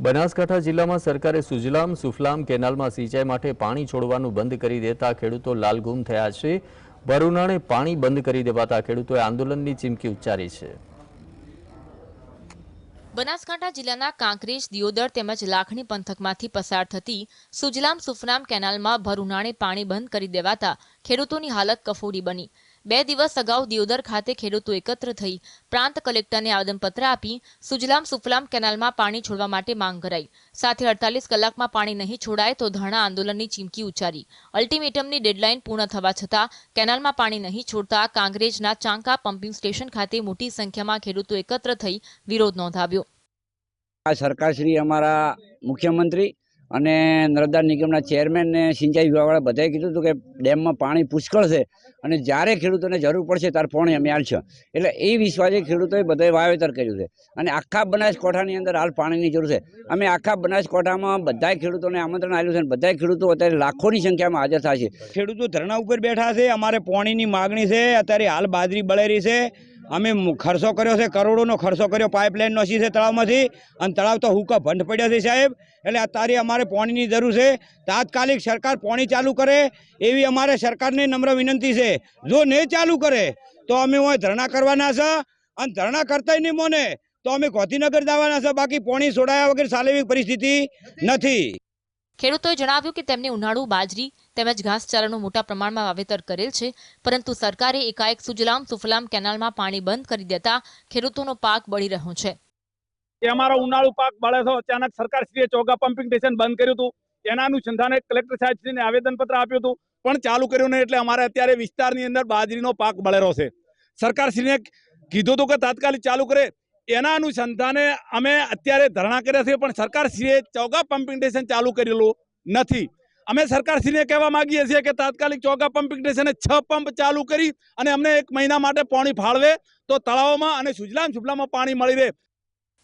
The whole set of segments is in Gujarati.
બનાસકાંઠા જિલ્લામાં સરકારે સુજલામ સુફલામ કેનાલમાં સિંચાઈ માટે પાણી છોડવાનું બંધ કરી દેતા ખેડૂતો લાલગુમ થયા છે. ભરૂનાણે પાણી બંધ કરી દેવાતા ખેડૂતોએ આંદોલનની ચીમકી ઉચ્ચારી છે. બનાસકાંઠા જિલ્લાના કાંકરેજ, દિયોદર તેમજ લાખણી પંથકમાંથી પસાર થતી સુજલામ સુફલામ કેનાલમાં ભર પાણી બંધ કરી દેવાતા ખેડૂતોની હાલત કફોડી બની. બે દિવસ અગાઉ દિયોદર ખાતે ખેડૂતો એકત્ર થઈ પ્રાંત કલેક્ટરને આવેદનપત્ર આપી સુજલામ સુફલામ કેનાલમાં પાણી છોડવા માટે માંગ કરાઈ. સાથે અડતાલીસ કલાકમાં પાણી નહીં છોડાય તો ધરણા આંદોલનની ચીમકી ઉચ્ચારી. અલ્ટિમેટમની ડેડલાઇન પૂર્ણ થવા છતાં કેનાલમાં પાણી નહીં છોડતા કાંગ્રેજના ચાંકા પમ્પિંગ સ્ટેશન ખાતે મોટી સંખ્યામાં ખેડૂતો એકત્ર થઈ વિરોધ નોંધાવ્યો. આ સરકારશ્રી અમારા મુખ્યમંત્રી અને નર્મદા નિગમના ચેરમેન ને સિંચાઈ વિભાગવાળા બધાએ કીધું હતું કે ડેમમાં પાણી પુષ્કળ છે અને જ્યારે ખેડૂતોને જરૂર પડશે ત્યારે પાણી અમે આલશું એટલે એ વિશ્વાસે ખેડૂતોએ બધાએ વાવેતર કર્યું છે. અને આખા બનાસકાંઠાની અંદર હાલ પાણીની જરૂર છે. અમે આખા બનાસકાંઠામાં બધાય ખેડૂતોને આમંત્રણ આપ્યું છે અને બધાય ખેડૂતો અત્યારે લાખોની સંખ્યામાં હાજર થાય છે. ખેડૂતો ધરણા ઉપર બેઠા છે. અમારે પાણીની માગણી છે. અત્યારે હાલ બાજરી બળેરી છે. અમે ખર્ચો કર્યો છે, કરોડોનો ખર્ચો કર્યો પાઇપલાઇન નોસી છે તળાવમાંથી. અને તળાવ તો હુકા ભંડ પડ્યા છે સાહેબ. એટલે અત્યારે અમારે પાણીની જરૂર છે. તાત્કાલિક સરકાર પાણી ચાલુ કરે એવી અમારે સરકારને નમ્ર વિનંતી છે. જો નહીં ચાલુ કરે, તો અમે હોય ધરણા કરવાના છે. અને ધરણા કરતા નહીં મોને, તો અમે ગોધીનગર જવાના છે. બાકી પાણી છોડાયા વગર સાલેવી પરિસ્થિતિ નથી. ખેડૂતોએ જણાવ્યું કે તેમને ઉનાળુ, બાજરી તેમજ ઘાસચારાનું મોટા પ્રમાણમાં વાવેતર કરેલ છે, પરંતુ સરકારે એકાએક સુજલામ સુફલામ કેનાલમાં પાણી બંધ કરી દેતા ખેડૂતોનો પાક બળી રહ્યો છે. અમારો ઉનાળુ પાક બળે છે અચાનક સરકારશ્રીએ ચોગા પમ્પિંગ સ્ટેશન બંધ કર્યું હતું. એના અનુસંધાને કલેક્ટર સાહેબશ્રીને આવેદનપત્ર આપ્યું હતું. પણ ચાલુ કર્યું નહીં એટલે અમારે અત્યારે વિસ્તારની અંદર બાજરીનો પાક બળેરો છે. સરકારશ્રીને કીધું હતું કે તાત્કાલિક ચાલુ કરે. એના અનુસંધાને અમે અત્યારે ધરણા કર્યા છે પણ સરકારશ્રીએ ચોગા પમ્પિંગ સ્ટેશન ચાલુ કરેલું નથી. અમે સરકારશ્રીને કહેવા માંગીએ છીએ કે તાત્કાલિક ચોગા પમ્પિંગ સ્ટેશને છ પંપ ચાલુ કરી અને અમને એક મહિના માટે પાણી ફાળવે, તો તળાવોમાં અને સુજલામ સુફલામાં પાણી મળી રહે.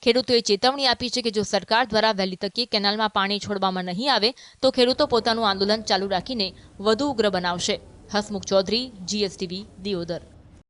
ખેડૂતોએ ચેતવણી આપી છે કે જો સરકાર દ્વારા વહેલી તકે કેનાલમાં પાણી છોડવામાં નહીં આવે, તો ખેડૂતો પોતાનું આંદોલન ચાલુ રાખીને વધુ ઉગ્ર બનાવશે. હસમુખ ચૌધરી જીએસટીવી દિયોદર.